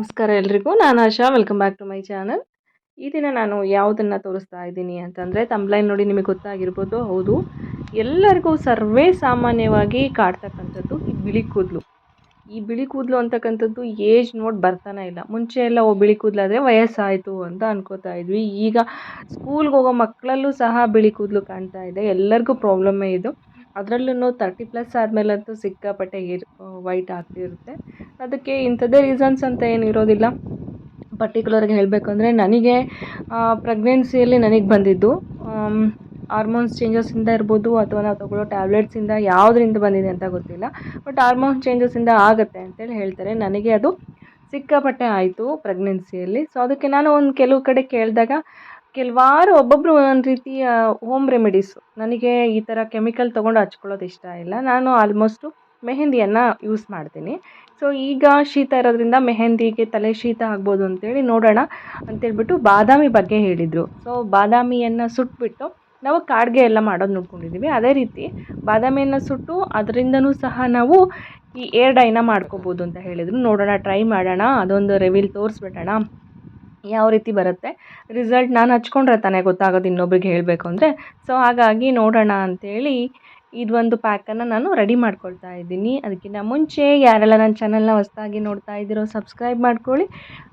ನಮಸ್ಕಾರ ಎಲ್ರಿಗೂ. ನಾನು Asha. Welcome back to my channel ಈ ದಿನ ನಾನು ಯಾವುದನ್ನು ತೋರಿಸ್ತಾ ಇದ್ದೀನಿ ಅಂತಂದರೆ ತಂಬ್ಲೈನ್ ನೋಡಿ ನಿಮಗೆ ಗೊತ್ತಾಗಿರ್ಬೋದು. ಹೌದು, ಎಲ್ಲರಿಗೂ ಸರ್ವೇ ಸಾಮಾನ್ಯವಾಗಿ ಕಾಡ್ತಕ್ಕಂಥದ್ದು ಈ ಬಿಳಿ ಕೂದಲು. ಈ ಬಿಳಿ ಕೂದಲು ಅಂತಕ್ಕಂಥದ್ದು ಏಜ್ ನೋಡಿ ಬರ್ತಾನೆ ಇಲ್ಲ. ಮುಂಚೆ ಎಲ್ಲ, ಓ, ಬಿಳಿ ಕೂದಲಾದರೆ ವಯಸ್ಸಾಯಿತು ಅಂತ ಅನ್ಕೋತಾ ಇದ್ವಿ. ಈಗ ಸ್ಕೂಲ್ಗೆ ಹೋಗೋ ಮಕ್ಕಳಲ್ಲೂ ಸಹ ಬಿಳಿ ಕೂದಲು ಕಾಣ್ತಾ ಇದೆ. ಎಲ್ಲರಿಗೂ ಪ್ರಾಬ್ಲಮ್ಮೇ ಇದು. ಅದರಲ್ಲೂ ತರ್ಟಿ ಪ್ಲಸ್ ಆದಮೇಲಂತೂ ಸಿಕ್ಕಾಪಟ್ಟೆ ಏರ್ ವೈಟ್ ಆಗ್ತಿರುತ್ತೆ. ಅದಕ್ಕೆ ಇಂಥದ್ದೇ ರೀಸನ್ಸ್ ಅಂತ ಏನು ಇರೋದಿಲ್ಲ. ಪರ್ಟಿಕ್ಯುಲರ್ಗೆ ಹೇಳಬೇಕು ಅಂದರೆ ನನಗೆ ಪ್ರೆಗ್ನೆನ್ಸಿಯಲ್ಲಿ ನನಗೆ ಬಂದಿದ್ದು ಹಾರ್ಮೋನ್ಸ್ ಚೇಂಜಸ್ಸಿಂದ ಇರ್ಬೋದು ಅಥವಾ ನಾವು ತೊಗೊಳ್ಳೋ ಟ್ಯಾಬ್ಲೆಟ್ಸಿಂದ ಯಾವುದರಿಂದ ಬಂದಿದೆ ಅಂತ ಗೊತ್ತಿಲ್ಲ. ಬಟ್ ಹಾರ್ಮೋನ್ ಚೇಂಜಸ್ಸಿಂದ ಆಗುತ್ತೆ ಅಂತೇಳಿ ಹೇಳ್ತಾರೆ. ನನಗೆ ಅದು ಸಿಕ್ಕಾಪಟ್ಟೆ ಆಯಿತು ಪ್ರೆಗ್ನೆನ್ಸಿಯಲ್ಲಿ ಸೊ ಅದಕ್ಕೆ ನಾನು ಒಂದು ಕೆಲವು ಕಡೆ ಕೇಳಿದಾಗ ಕೆಲವಾರು ಒಬ್ಬೊಬ್ಬರು ಒಂದೊಂದು ರೀತಿಯ ಹೋಮ್ ರೆಮಿಡೀಸು ನನಗೆ ಈ ಥರ ಕೆಮಿಕಲ್ ತೊಗೊಂಡು ಹಚ್ಕೊಳ್ಳೋದು ಇಷ್ಟ ಇಲ್ಲ. ನಾನು ಆಲ್ಮೋಸ್ಟು ಮೆಹೆಂದಿಯನ್ನು ಯೂಸ್ ಮಾಡ್ತೀನಿ. ಸೊ ಈಗ ಶೀತ ಇರೋದ್ರಿಂದ ಮೆಹೆಂದಿಗೆ ತಲೆ ಶೀತ ಆಗ್ಬೋದು ಅಂತೇಳಿ ನೋಡೋಣ ಅಂತೇಳ್ಬಿಟ್ಟು ಬಾದಾಮಿ ಬಗ್ಗೆ ಹೇಳಿದರು. ಸೊ ಬಾದಾಮಿಯನ್ನು ಸುಟ್ಬಿಟ್ಟು ನಾವು ಕಾಡಿಗೆ ಎಲ್ಲ ಮಾಡೋದು ನೋಡ್ಕೊಂಡಿದ್ದೀವಿ ಅದೇ ರೀತಿ ಬಾದಾಮಿಯನ್ನು ಸುಟ್ಟು ಅದರಿಂದನೂ ಸಹ ನಾವು ಈ ಏರ್ ಡೈನ ಮಾಡ್ಕೋಬೋದು ಅಂತ ಹೇಳಿದರು. ನೋಡೋಣ ಟ್ರೈ ಮಾಡೋಣ. ಅದೊಂದು ರಿವೀಲ್ ತೋರಿಸ್ಬಿಡೋಣ. ಯಾವ ರೀತಿ ಬರುತ್ತೆ. ರಿಸಲ್ಟ್ ನಾನು ಹಚ್ಕೊಂಡ್ರೆ ತಾನೇ ಗೊತ್ತಾಗೋದು ಇನ್ನೊಬ್ರಿಗೆ ಹೇಳಬೇಕು ಅಂದರೆ. ಸೊ ಹಾಗಾಗಿ ನೋಡೋಣ ಅಂಥೇಳಿ ಇದೊಂದು ಪ್ಯಾಕನ್ನು ನಾನು ರೆಡಿ ಮಾಡ್ಕೊಳ್ತಾ ಇದ್ದೀನಿ. ಅದಕ್ಕಿಂತ ಮುಂಚೆ ಯಾರೆಲ್ಲ ನನ್ನ ಚಾನಲ್ನ ಹೊಸದಾಗಿ ನೋಡ್ತಾ ಇದ್ದೀರೋ ಸಬ್ಸ್ಕ್ರೈಬ್ ಮಾಡ್ಕೊಳ್ಳಿ.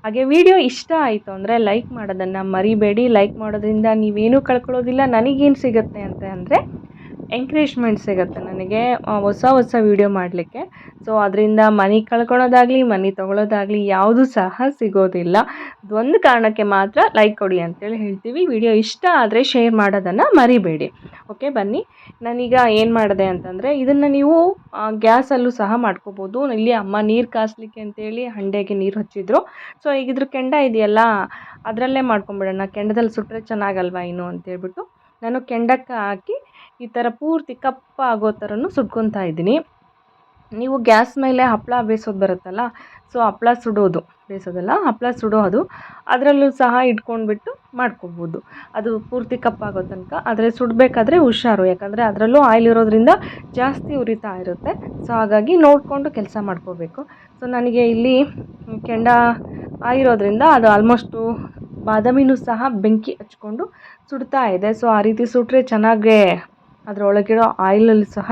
ಹಾಗೆ ವಿಡಿಯೋ ಇಷ್ಟ ಆಯಿತು ಅಂದರೆ ಲೈಕ್ ಮಾಡೋದನ್ನು ಮರಿಬೇಡಿ. ಲೈಕ್ ಮಾಡೋದ್ರಿಂದ ನೀವೇನೂ ಕಳ್ಕೊಳ್ಳೋದಿಲ್ಲ. ನನಗೇನು ಸಿಗುತ್ತೆ ಅಂತ ಅಂದರೆ ಎಂಕರೇಜ್ಮೆಂಟ್ ಸಿಗುತ್ತೆ ನನಗೆ ಹೊಸ ಹೊಸ ವೀಡಿಯೋ ಮಾಡಲಿಕ್ಕೆ. ಸೊ ಅದರಿಂದ ಮನಿ ಕಳ್ಕೊಳೋದಾಗಲಿ, ಮನಿ ತೊಗೊಳೋದಾಗಲಿ ಯಾವುದೂ ಸಹ ಸಿಗೋದಿಲ್ಲ. ಒಂದು ಕಾರಣಕ್ಕೆ ಮಾತ್ರ ಲೈಕ್ ಕೊಡಿ ಅಂತೇಳಿ ಹೇಳ್ತೀವಿ. ವಿಡಿಯೋ ಇಷ್ಟ ಆದರೆ ಶೇರ್ ಮಾಡೋದನ್ನು ಮರಿಬೇಡಿ. ಓಕೆ ಬನ್ನಿ. ನಾನೀಗ ಏನು ಮಾಡಿದೆ ಅಂತಂದರೆ, ಇದನ್ನು ನೀವು ಗ್ಯಾಸಲ್ಲೂ ಸಹ ಮಾಡ್ಕೋಬೋದು. ಇಲ್ಲಿ ಅಮ್ಮ ನೀರು ಕಾಸಲಿಕ್ಕೆ ಅಂತೇಳಿ ಹಂಡೆಗೆ ನೀರು ಹಚ್ಚಿದ್ರು. ಸೊ ಈಗ ಇದ್ರ ಕೆಂಡ ಇದೆಯಲ್ಲ, ಅದರಲ್ಲೇ ಮಾಡ್ಕೊಂಬಿಡೋಣ. ಕೆಂಡದಲ್ಲಿ ಸುಟ್ಟರೆ ಚೆನ್ನಾಗಲ್ವಾ ಇನ್ನು ಅಂತೇಳ್ಬಿಟ್ಟು ನಾನು ಕೆಂಡಕ್ಕೆ ಹಾಕಿ ಈ ಥರ ಪೂರ್ತಿ ಕಪ್ಪಾಗೋ ಥರನೂ ಸುಟ್ಕೊತಾ ಇದ್ದೀನಿ. ನೀವು ಗ್ಯಾಸ್ ಮೇಲೆ ಹಪ್ಪಳ ಬೇಯಿಸೋದು ಬರುತ್ತಲ್ಲ, ಸೊ ಹಪ್ಪಳ ಸುಡೋದು ಬೇಯಿಸೋದಲ್ಲ ಹಪ್ಪಳ ಸುಡೋದು ಅದರಲ್ಲೂ ಸಹ ಇಟ್ಕೊಂಡ್ಬಿಟ್ಟು ಮಾಡ್ಕೊಬೋದು. ಅದು ಪೂರ್ತಿ ಕಪ್ಪಾಗೋ ತನಕ. ಆದರೆ ಸುಡಬೇಕಾದ್ರೆ ಹುಷಾರು, ಯಾಕಂದರೆ ಅದರಲ್ಲೂ ಆಯಿಲ್ ಇರೋದ್ರಿಂದ ಜಾಸ್ತಿ ಉರಿತಾ ಇರುತ್ತೆ. ಸೊ ಹಾಗಾಗಿ ನೋಡಿಕೊಂಡು ಕೆಲಸ ಮಾಡ್ಕೋಬೇಕು. ಸೊ ನನಗೆ ಇಲ್ಲಿ ಕೆಂಡ ಆಗಿರೋದ್ರಿಂದ ಅದು ಆಲ್ಮೋಸ್ಟು ಬಾದಾಮಿನೂ ಸಹ ಬೆಂಕಿ ಹಚ್ಕೊಂಡು ಸುಡ್ತಾ ಇದೆ. ಸೊ ಆ ರೀತಿ ಸುಟ್ಟರೆ ಚೆನ್ನಾಗೇ ಅದರೊಳಗಿರೋ ಆಯಿಲಲ್ಲಿ ಸಹ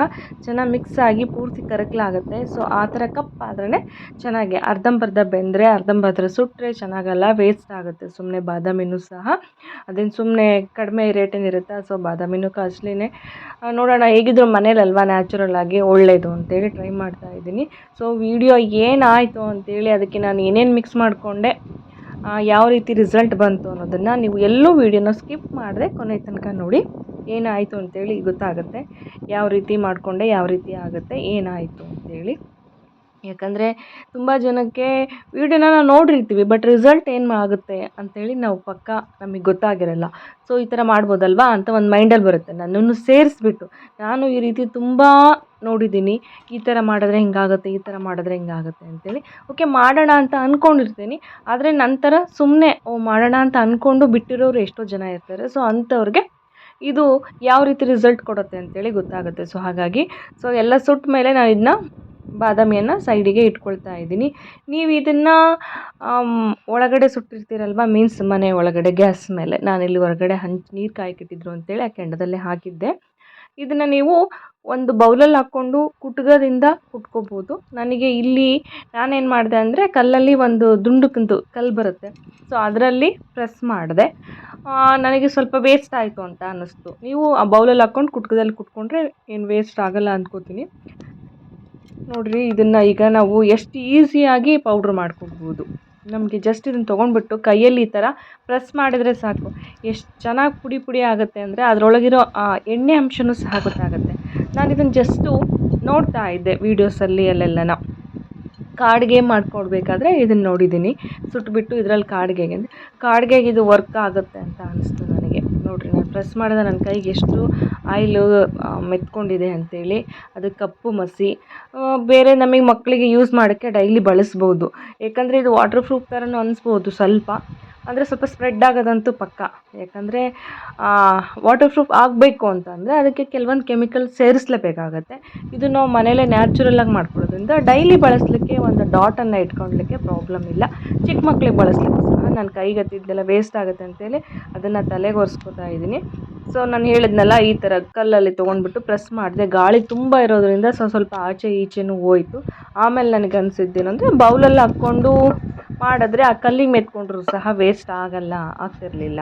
ಚೆನ್ನಾಗಿ ಮಿಕ್ಸ್ ಆಗಿ ಪೂರ್ತಿ ಕರಕಲಾಗುತ್ತೆ ಸೊ ಆ ಥರ ಕಪ್ಪಾದ್ರೇ ಚೆನ್ನಾಗಿ ಅರ್ಧಂಬರ್ಧ ಬೆಂದರೆ ಅರ್ಧಂಬರ್ಧ ಸುಟ್ಟರೆ ಚೆನ್ನಾಗಲ್ಲ ವೇಸ್ಟ್ ಆಗುತ್ತೆ. ಸುಮ್ಮನೆ ಬಾದಾಮಿನೂ ಸಹ. ಅದೇನು ಸುಮ್ಮನೆ ಕಡಿಮೆ ರೇಟೇನಿರುತ್ತೆ ಸೊ ಬಾದಾಮಿನೂ ಕಾಸ್ಟ್ಲಿನೇ. ನೋಡೋಣ ಹೇಗಿದ್ರು ಮನೇಲಲ್ವಾ ನ್ಯಾಚುರಲ್ ಆಗಿ ಒಳ್ಳೆಯದು ಅಂತೇಳಿ ಟ್ರೈ ಮಾಡ್ತಾ ಇದ್ದೀನಿ. ಸೊ ವಿಡಿಯೋ ಏನಾಯಿತು ಅಂತೇಳಿ ಅದಕ್ಕೆ ನಾನು ಏನೇನು ಮಿಕ್ಸ್ ಮಾಡಿಕೊಂಡೆ ಯಾವ ರೀತಿ ರಿಸಲ್ಟ್ ಬಂತು ಅನ್ನೋದನ್ನು ನೀವು ಎಲ್ಲೂ ವೀಡಿಯೋನ ಸ್ಕಿಪ್ ಮಾಡಿದ್ರೆ ಕೊನೆ ತನಕ ನೋಡಿ. ಏನಾಯಿತು ಅಂತೇಳಿ ಗೊತ್ತಾಗುತ್ತೆ. ಯಾವ ರೀತಿ ಮಾಡಿಕೊಂಡೆ, ಯಾವ ರೀತಿ ಆಗುತ್ತೆ, ಏನಾಯಿತು ಅಂತೇಳಿ. ಯಾಕಂದರೆ ತುಂಬ ಜನಕ್ಕೆ ವೀಡಿಯೋನ ನಾವು ನೋಡಿರ್ತೀವಿ, ಬಟ್ ರಿಸಲ್ಟ್ ಏನು ಆಗುತ್ತೆ ಅಂತೇಳಿ ನಾವು ಪಕ್ಕ ನಮಗೆ ಗೊತ್ತಾಗಿರಲ್ಲ. ಸೊ, ಈ ಥರ ಮಾಡ್ಬೋದಲ್ವಾ ಅಂತ ಒಂದು ಮೈಂಡಲ್ಲಿ ಬರುತ್ತೆ. ನನ್ನನ್ನು ಸೇರಿಸ್ಬಿಟ್ಟು, ನಾನು ಈ ರೀತಿ ತುಂಬ ನೋಡಿದ್ದೀನಿ, ಈ ಥರ ಮಾಡಿದ್ರೆ ಹಿಂಗಾಗುತ್ತೆ, ಈ ಥರ ಮಾಡಿದ್ರೆ ಹಿಂಗಾಗುತ್ತೆ ಅಂತೇಳಿ. ಓಕೆ, ಮಾಡೋಣ ಅಂತ ಅಂದ್ಕೊಂಡಿರ್ತೀನಿ ಆದರೆ ನಂತರ ಸುಮ್ಮನೆ ಓ, ಮಾಡೋಣ ಅಂತ ಅಂದ್ಕೊಂಡು ಬಿಟ್ಟಿರೋರು ಎಷ್ಟೋ ಜನ ಇರ್ತಾರೆ. ಸೊ, ಅಂಥವ್ರಿಗೆ ಇದು ಯಾವ ರೀತಿ ರಿಸಲ್ಟ್ ಕೊಡುತ್ತೆ ಅಂತೇಳಿ ಗೊತ್ತಾಗುತ್ತೆ. ಸೊ ಹಾಗಾಗಿ ಸೊ ಎಲ್ಲ ಸುಟ್ಟ ಮೇಲೆ ನಾನು ಇದನ್ನ ಬಾದಾಮಿಯನ್ನು ಸೈಡಿಗೆ ಇಟ್ಕೊಳ್ತಾ ಇದ್ದೀನಿ. ನೀವು ಇದನ್ನು ಒಳಗಡೆ ಸುಟ್ಟಿರ್ತೀರಲ್ವ ಮೀನ್ಸ್ ಮನೆ ಒಳಗಡೆ ಗ್ಯಾಸ್ ಮೇಲೆ. ನಾನಿಲ್ಲಿ ಹೊರಗಡೆ ಹಂಚಿ, ನೀರು ಕಾಯಕ್ಕಿಟ್ಟಿದ್ರು ಅಂತೇಳಿ ಆ ಕೆಂಡದಲ್ಲೇ ಹಾಕಿದ್ದೆ. ಇದನ್ನು ನೀವು ಒಂದು ಬೌಲಲ್ಲಿ ಹಾಕ್ಕೊಂಡು ಕುಟ್ಗದಿಂದ ಕುಟ್ಕೋಬೋದು. ನನಗೆ ಇಲ್ಲಿ ನಾನೇನು ಮಾಡಿದೆ ಅಂದರೆ ಕಲ್ಲಲ್ಲಿ ಒಂದು ದುಂಡುಕಂದು ಕಲ್ಲು ಬರುತ್ತೆ. ಸೊ ಅದರಲ್ಲಿ ಪ್ರೆಸ್ ಮಾಡಿದೆ. ನನಗೆ ಸ್ವಲ್ಪ ವೇಸ್ಟ್ ಆಯಿತು ಅಂತ ಅನ್ನಿಸ್ತು. ನೀವು ಆ ಬೌಲಲ್ಲಿ ಹಾಕ್ಕೊಂಡು ಕುಟ್ಕದಲ್ಲಿ ಕುಟ್ಕೊಂಡ್ರೆ ಏನು ವೇಸ್ಟ್ ಆಗೋಲ್ಲ ಅಂದ್ಕೋತೀನಿ ನೋಡಿರಿ, ಇದನ್ನು ಈಗ ನಾವು ಎಷ್ಟು ಈಸಿಯಾಗಿ ಪೌಡ್ರ್ ಮಾಡ್ಕೊಬೋದು. ನಮಗೆ ಜಸ್ಟ್ ಇದನ್ನು ತೊಗೊಂಡ್ಬಿಟ್ಟು ಕೈಯಲ್ಲಿ ಈ ಥರ ಪ್ರೆಸ್ ಮಾಡಿದರೆ ಸಾಕು. ಎಷ್ಟು ಚೆನ್ನಾಗಿ ಪುಡಿ ಪುಡಿ ಆಗುತ್ತೆ ಅಂದರೆ ಅದರೊಳಗಿರೋ, ಆ, ಎಣ್ಣೆ ಅಂಶವೂ ಸಹ ಗೊತ್ತಾಗುತ್ತೆ. ನಾನು ಇದನ್ನು ಜಸ್ಟು ನೋಡ್ತಾ ಇದ್ದೆ ವೀಡಿಯೋಸಲ್ಲಿ ಅಲ್ಲೆಲ್ಲನ. ಕಾಡಿಗೆ ಮಾಡ್ಕೊಡ್ಬೇಕಾದ್ರೆ ಇದನ್ನು ನೋಡಿದ್ದೀನಿ ಸುಟ್ಬಿಟ್ಟು ಇದರಲ್ಲಿ ಕಾಡಿಗೆಗೆ. ಕಾಡಿಗೆಗೆ ಇದು ವರ್ಕ್ ಆಗುತ್ತೆ ಅಂತ ಅನಿಸ್ತು ನನಗೆ. ನೋಡಿರಿ, ನಾನು ಪ್ರೆಸ್ ಮಾಡಿದ ನನ್ನ ಕೈಗೆ ಎಷ್ಟು ಆಯಿಲು ಮೆತ್ಕೊಂಡಿದೆ ಅಂಥೇಳಿ ಅದು ಕಪ್ಪು ಮಸಿ. ಬೇರೆ ನಮಗೆ ಮಕ್ಕಳಿಗೆ ಯೂಸ್ ಮಾಡೋಕ್ಕೆ ಡೈಲಿ ಬಳಸ್ಬೋದು. ಏಕೆಂದರೆ ಇದು ವಾಟರ್ ಪ್ರೂಫ್ ಥರನೂ ಅನಿಸ್ಬೋದು ಸ್ವಲ್ಪ. ಅಂದರೆ ಸ್ವಲ್ಪ ಸ್ಪ್ರೆಡ್ ಆಗೋದಂತೂ ಪಕ್ಕ. ಯಾಕಂದರೆ ವಾಟರ್ ಪ್ರೂಫ್ ಆಗಬೇಕು ಅಂತಂದರೆ ಅದಕ್ಕೆ ಕೆಲವೊಂದು ಕೆಮಿಕಲ್ ಸೇರಿಸಲೇಬೇಕಾಗತ್ತೆ. ಇದು ನಾವು ಮನೆಯಲ್ಲೇ ನ್ಯಾಚುರಲ್ಲಾಗಿ ಮಾಡ್ಕೊಳ್ಳೋದ್ರಿಂದ ಡೈಲಿ ಬಳಸಲಿಕ್ಕೆ ಒಂದು ಡಾಟನ್ನು ಇಟ್ಕೊಳ್ಲಿಕ್ಕೆ ಪ್ರಾಬ್ಲಮ್ ಇಲ್ಲ. ಚಿಕ್ಕ ಮಕ್ಳಿಗೆ ಬಳಸಲಿಕ್ಕೆ ನನ್ನ ಕೈಗೆ ಹತ್ತಿದ್ದೆಲ್ಲ ವೇಸ್ಟ್ ಆಗುತ್ತೆ ಅಂತೇಳಿ ಅದನ್ನು ತಲೆಗೆ ಒರೆಸ್ಕೊತಾ ಇದ್ದೀನಿ. ಸೊ ನಾನು ಹೇಳಿದ್ನಲ್ಲ, ಈ ಥರ ಕಲ್ಲಲ್ಲಿ ತೊಗೊಂಡ್ಬಿಟ್ಟು ಪ್ರೆಸ್ ಮಾಡಿದೆ. ಗಾಳಿ ತುಂಬ ಇರೋದ್ರಿಂದ ಸೊ, ಸ್ವಲ್ಪ ಆಚೆ ಈಚೆನೂ ಹೋಯ್ತು. ಆಮೇಲೆ ನನಗೆ ಅನಿಸಿದ್ದೇನೆಂದರೆ ಬೌಲಲ್ಲಿ ಹಾಕ್ಕೊಂಡು ಮಾಡಿದ್ರೆ ಆ ಕಲ್ಲಿಗೆ ಮೆತ್ಕೊಂಡ್ರು ಸಹ ವೇಸ್ಟ್ ಆಗಲ್ಲ, ಆಗ್ತಿರಲಿಲ್ಲ.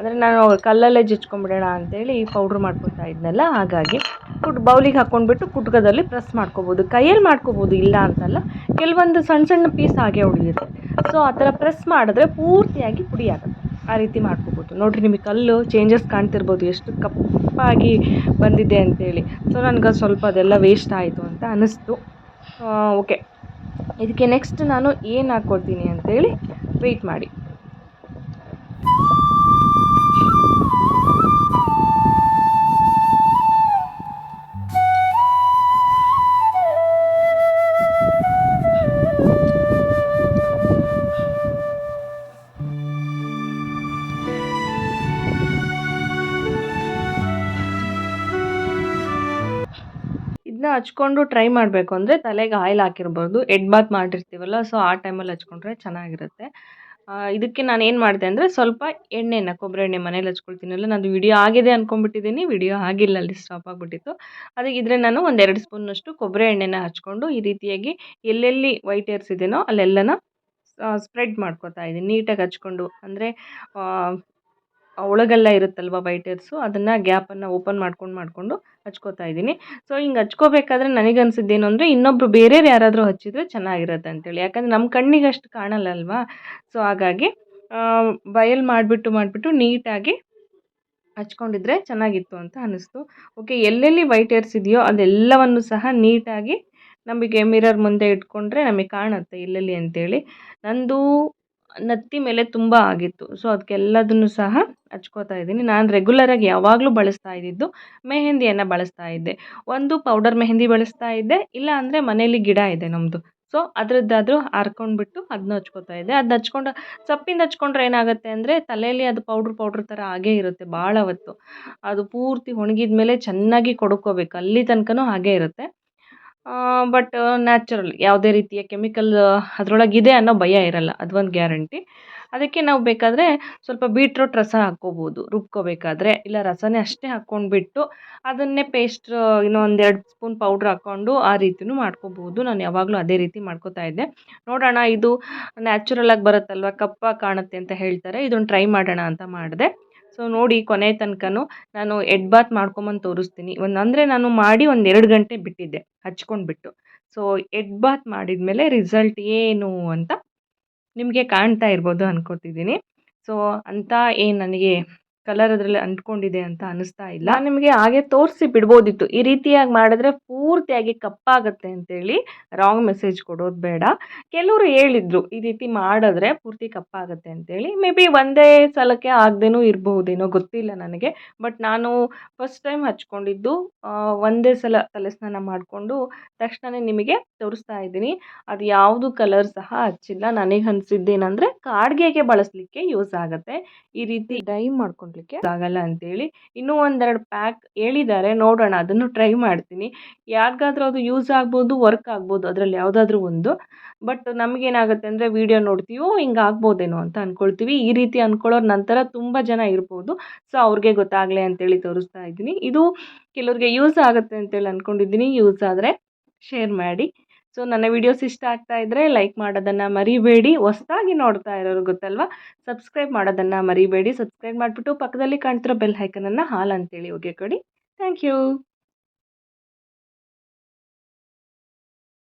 ಅಂದರೆ ನಾನು ಕಲ್ಲಲ್ಲೇ ಜಜ್ಕೊಂಬಿಡೋಣ ಅಂತೇಳಿ ಪೌಡ್ರ್ ಮಾಡ್ಕೊಳ್ತಾ ಇದ್ನಲ್ಲ, ಹಾಗಾಗಿ ಕುಟ್ ಬೌಲಿಗೆ ಹಾಕ್ಕೊಂಡ್ಬಿಟ್ಟು ಕುಟ್ಕದಲ್ಲಿ ಪ್ರೆಸ್ ಮಾಡ್ಕೊಬೋದು. ಕೈಯಲ್ಲಿ ಮಾಡ್ಕೊಬೋದು, ಇಲ್ಲ ಅಂತಲ್ಲ, ಕೆಲವೊಂದು ಸಣ್ಣ ಸಣ್ಣ ಪೀಸ್ ಹಾಗೆ ಉಳಿಯುತ್ತೆ. ಸೊ ಆ ಥರ ಪ್ರೆಸ್ ಮಾಡಿದ್ರೆ ಪೂರ್ತಿಯಾಗಿ ಪುಡಿ ಆಗುತ್ತೆ. ಆ ರೀತಿ ಮಾಡ್ಕೋಬೋದು. ನೋಡಿರಿ, ನಿಮಗೆ ಕಲ್ಲು ಚೇಂಜಸ್ ಕಾಣ್ತಿರ್ಬೋದು. ಎಷ್ಟು ಕಪ್ಪಾಗಿ ಬಂದಿದೆ ಅಂತೇಳಿ. ಸೊ ನನಗೆ ಸ್ವಲ್ಪ ಅದೆಲ್ಲ ವೇಸ್ಟ್ ಆಯಿತು ಅಂತ ಅನ್ನಿಸ್ತು. ಓಕೆ ಇದಕ್ಕೆ ನೆಕ್ಸ್ಟ್ ನಾನು ಏನು ಹಾಕ್ಕೊಳ್ತೀನಿ ಅಂತೇಳಿ ವೆಯ್ಟ್ ಮಾಡಿ. ಹಚ್ಕೊಂಡು ಟ್ರೈ ಮಾಡಬೇಕು ಅಂದರೆ ತಲೆಗೆ ಆಯಿಲ್ ಹಾಕಿರ್ಬೋದು. ಎಡ್ ಬಾತ್ ಮಾಡಿರ್ತೀವಲ್ಲ ಸೊ ಆ ಟೈಮಲ್ಲಿ ಹಚ್ಕೊಂಡ್ರೆ ಚೆನ್ನಾಗಿರುತ್ತೆ. ಇದಕ್ಕೆ ನಾನು ಏನು ಮಾಡಿದೆ ಅಂದರೆ ಸ್ವಲ್ಪ ಎಣ್ಣೆನ ಕೊಬ್ಬರಿ ಎಣ್ಣೆ ಮನೇಲಿ ಹಚ್ಕೊಳ್ತೀನಲ್ಲ ನಂದು ವಿಡಿಯೋ ಆಗಿದೆ ಅಂದ್ಕೊಂಡ್ಬಿಟ್ಟಿದ್ದೀನಿ ವಿಡಿಯೋ ಆಗಿಲ್ಲ, ಅಲ್ಲಿ ಸ್ಟಾಪ್ ಆಗಿಬಿಟ್ಟಿತ್ತು. ಅದಕ್ಕೆ ಇದ್ರೆ ನಾನು ಒಂದೆರಡು ಸ್ಪೂನಷ್ಟು ಕೊಬ್ಬರಿ ಎಣ್ಣೆನ ಹಚ್ಕೊಂಡು ಈ ರೀತಿಯಾಗಿ ಎಲ್ಲೆಲ್ಲಿ ವೈಟ್ ಏರ್ಸ್ ಇದೆಯೋ ಅಲ್ಲೆಲ್ಲನ ಸ್ಪ್ರೆಡ್ ಮಾಡ್ಕೊತಾ ಇದ್ದೀನಿ. ನೀಟಾಗಿ ಹಚ್ಕೊಂಡು. ಅಂದರೆ ಒಳಗೆಲ್ಲ ಇರುತ್ತಲ್ವ ವೈಟ್ ಏರ್ಸು ಅದನ್ನು ಗ್ಯಾಪನ್ನು ಓಪನ್ ಮಾಡ್ಕೊಂಡು ಮಾಡಿಕೊಂಡು ಹಚ್ಕೋತಾ ಇದ್ದೀನಿ. ಸೊ, ಹಿಂಗೆ ಹಚ್ಕೋಬೇಕಾದ್ರೆ ನನಗೆ ಅನ್ಸಿದ್ದೇನು ಅಂದರೆ ಇನ್ನೊಬ್ಬರು ಬೇರೆಯವ್ರು ಯಾರಾದರೂ ಹಚ್ಚಿದ್ರೆ ಚೆನ್ನಾಗಿರುತ್ತೆ ಅಂತೇಳಿ. ಯಾಕಂದರೆ ನಮ್ಮ ಕಣ್ಣಿಗೆ ಅಷ್ಟು ಕಾಣಲ್ಲ ಅಲ್ವಾ ಸೊ, ಹಾಗಾಗಿ ಬಯಲ್ ಮಾಡಿಬಿಟ್ಟು ಮಾಡಿಬಿಟ್ಟು ನೀಟಾಗಿ ಹಚ್ಕೊಂಡಿದ್ರೆ ಚೆನ್ನಾಗಿತ್ತು ಅಂತ ಅನ್ನಿಸ್ತು ಓಕೆ, ಎಲ್ಲೆಲ್ಲಿ ವೈಟ್ ಏರ್ಸ್ ಇದೆಯೋ ಅದೆಲ್ಲವನ್ನು ಸಹ ನೀಟಾಗಿ ನಮಗೆ ಮಿರರ್ ಮುಂದೆ ಇಟ್ಕೊಂಡ್ರೆ ನಮಗೆ ಕಾಣುತ್ತೆ ಎಲ್ಲೆಲ್ಲಿ ಅಂತೇಳಿ. ನಂದು ನತ್ತಿ ಮೇಲೆ ತುಂಬ ಆಗಿತ್ತು. ಸೊ ಅದಕ್ಕೆಲ್ಲದನ್ನು ಸಹ ಹಚ್ಕೋತಾ ಇದ್ದೀನಿ. ನಾನು ರೆಗ್ಯುಲರಾಗಿ ಯಾವಾಗಲೂ ಬಳಸ್ತಾ ಇದ್ದಿದ್ದು ಮೆಹೆಂದಿಯನ್ನು ಬಳಸ್ತಾ ಇದ್ದೆ. ಒಂದು ಪೌಡರ್ ಮೆಹೆಂದಿ ಬಳಸ್ತಾ ಇದ್ದೆ. ಇಲ್ಲ ಅಂದರೆ ಮನೇಲಿ ಗಿಡ ಇದೆ ನಮ್ಮದು ಸೊ ಅದರದ್ದಾದರೂ ಹಾರ್ಕೊಂಡ್ಬಿಟ್ಟು ಅದನ್ನ ಹಚ್ಕೋತಾ ಇದ್ದೆ. ಅದನ್ನ ಹಚ್ಕೊಂಡು, ಸೊಪ್ಪಿಂದ ಹಚ್ಕೊಂಡ್ರೆ ಏನಾಗುತ್ತೆ ಅಂದರೆ ತಲೆಯಲ್ಲಿ ಅದು ಪೌಡ್ರ್ ಪೌಡ್ರ್ ಥರ ಹಾಗೇ ಇರುತ್ತೆ ಭಾಳ ಹೊತ್ತು. ಅದು ಪೂರ್ತಿ ಒಣಗಿದ ಮೇಲೆ ಚೆನ್ನಾಗಿ ಕೊಡ್ಕೋಬೇಕು. ಅಲ್ಲಿ ತನಕನೂ ಹಾಗೇ ಇರುತ್ತೆ. ಬಟ್ ನ್ಯಾಚುರಲ್ ಯಾವುದೇ ರೀತಿಯ ಕೆಮಿಕಲ್ ಅದರೊಳಗಿದೆ ಅನ್ನೋ ಭಯ ಇರಲ್ಲ. ಅದೊಂದು ಗ್ಯಾರಂಟಿ ಅದಕ್ಕೆ ನಾವು ಬೇಕಾದರೆ ಸ್ವಲ್ಪ ಬೀಟ್ರೋಟ್ ರಸ ಹಾಕ್ಕೋಬೋದು. ರುಬ್ಕೋಬೇಕಾದ್ರೆ. ಇಲ್ಲ, ರಸನೇ ಅಷ್ಟೇ ಹಾಕ್ಕೊಂಡ್ಬಿಟ್ಟು ಅದನ್ನೇ ಪೇಸ್ಟ್ ಇನ್ನೂ ಒಂದೆರಡು ಸ್ಪೂನ್ ಪೌಡ್ರ್ ಹಾಕ್ಕೊಂಡು ಆ ರೀತಿಯೂ ಮಾಡ್ಕೋಬೋದು. ನಾನು ಯಾವಾಗಲೂ ಅದೇ ರೀತಿ ಮಾಡ್ಕೋತಾ ಇದ್ದೆ. ನೋಡೋಣ, ಇದು ನ್ಯಾಚುರಲಾಗಿ ಬರುತ್ತಲ್ವ? ಕಪ್ಪಾಗಿ ಕಾಣುತ್ತೆ ಅಂತ ಹೇಳ್ತಾರೆ. ಇದೊಂದು ಟ್ರೈ ಮಾಡೋಣ ಅಂತ ಮಾಡಿದೆ. ಸೊ ನೋಡಿ ಕೊನೆ ತನಕನೂ ನಾನು ಎಡ್ ಬಾತ್ ಮಾಡ್ಕೊಂಬಂದು ತೋರಿಸ್ತೀನಿ. ಒಂದು ಅಂದರೆ ನಾನು ಮಾಡಿ ಒಂದು ಎರಡು ಗಂಟೆ ಬಿಟ್ಟಿದ್ದೆ, ಹಚ್ಕೊಂಡ್ಬಿಟ್ಟು. ಸೊ ಎಡ್ ಬಾತ್ ಮಾಡಿದ ಮೇಲೆ ರಿಸಲ್ಟ್ ಏನು ಅಂತ ನಿಮಗೆ ಕಾಣ್ತಾ ಇರ್ಬೋದು ಅಂದ್ಕೊತಿದ್ದೀನಿ ಸೊ ಅಂತ ಏನು ನನಗೆ ಕಲರ್ ಅದರಲ್ಲಿ ಅಂಟ್ಕೊಂಡಿದೆ ಅಂತ ಅನಿಸ್ತಾ ಇಲ್ಲ. ನಿಮಗೆ ಹಾಗೆ ತೋರಿಸಿ ಬಿಡ್ಬೋದಿತ್ತು. ಈ ರೀತಿಯಾಗಿ ಮಾಡಿದ್ರೆ ಪೂರ್ತಿಯಾಗಿ ಕಪ್ಪಾಗತ್ತೆ ಅಂತೇಳಿ ರಾಂಗ್ ಮೆಸೇಜ್ ಕೊಡೋದು ಬೇಡ. ಕೆಲವರು ಹೇಳಿದ್ರು, ಈ ರೀತಿ ಮಾಡಿದ್ರೆ ಪೂರ್ತಿ ಕಪ್ಪಾಗತ್ತೆ ಅಂತೇಳಿ. ಮೇ ಬಿ ಒಂದೇ ಸಲಕ್ಕೆ ಆಗದೇನೂ ಇರಬಹುದೇನೋ ಗೊತ್ತಿಲ್ಲ ನನಗೆ. ಬಟ್ ನಾನು ಫಸ್ಟ್ ಟೈಮ್ ಹಚ್ಕೊಂಡಿದ್ದು ಒಂದೇ ಸಲ ತಲೆಸ್ನಾನ ಮಾಡಿಕೊಂಡು ತಕ್ಷಣವೇ ನಿಮಗೆ ತೋರಿಸ್ತಾ ಇದ್ದೀನಿ. ಅದು ಯಾವುದು ಕಲರ್ ಸಹ ಹಚ್ಚಿಲ್ಲ. ನನಗೆ ಅನಿಸಿದ್ದೇನೆಂದರೆ ಕಾಡ್ಗೆಗೆ ಬಳಸಲಿಕ್ಕೆ ಯೂಸ್ ಆಗುತ್ತೆ. ಈ ರೀತಿ ಡೈ ಮಾಡ್ಕೊಂಡು ಆಗಲ್ಲ ಅಂತೇಳಿ. ಇನ್ನೂ ಒಂದೆರಡು ಪ್ಯಾಕ್ ಹೇಳಿದ್ದಾರೆ, ನೋಡೋಣ, ಅದನ್ನು ಟ್ರೈ ಮಾಡ್ತೀನಿ. ಯಾರಿಗಾದ್ರೂ ಅದು ಯೂಸ್ ಆಗ್ಬೋದು ವರ್ಕ್ ಆಗ್ಬೋದು, ಅದರಲ್ಲಿ ಯಾವುದಾದ್ರೂ ಒಂದು. ಬಟ್ ನಮಗೇನಾಗುತ್ತೆ ಅಂದರೆ ವೀಡಿಯೋ ನೋಡ್ತೀವೋ ಹಿಂಗೆ ಆಗ್ಬೋದೇನೋ ಅಂತ ಅಂದ್ಕೊಳ್ತೀವಿ ಈ ರೀತಿ ಅಂದ್ಕೊಳ್ಳೋರು ನಂತರ ತುಂಬ ಜನ ಇರ್ಬೋದು. ಸೊ ಅವ್ರಿಗೆ ಗೊತ್ತಾಗಲಿ ಅಂತೇಳಿ ತೋರಿಸ್ತಾ ಇದ್ದೀನಿ. ಇದು ಕೆಲವ್ರಿಗೆ ಯೂಸ್ ಆಗುತ್ತೆ ಅಂತೇಳಿ ಅಂದ್ಕೊಂಡಿದ್ದೀನಿ ಯೂಸ್ ಆದರೆ ಶೇರ್ ಮಾಡಿ. ಸೊ ನನ್ನ ವೀಡಿಯೋಸ್ ಇಷ್ಟ ಆಗ್ತಾ ಇದ್ದರೆ ಲೈಕ್ ಮಾಡೋದನ್ನು ಮರಿಬೇಡಿ. ಹೊಸ್ದಾಗಿ ನೋಡ್ತಾ ಇರೋರು ಗೊತ್ತಲ್ವಾ? ಸಬ್ಸ್ಕ್ರೈಬ್ ಮಾಡೋದನ್ನು ಮರಿಬೇಡಿ. ಸಬ್ಸ್ಕ್ರೈಬ್ ಮಾಡಿಬಿಟ್ಟು ಪಕ್ಕದಲ್ಲಿ ಕಾಣ್ತಿರೋ ಬೆಲ್ ಹೈಕನನ್ನು ಹಾಲ್ ಅಂತೇಳಿ ಹೋಗಿ ಕೊಡಿ ಥ್ಯಾಂಕ್ ಯು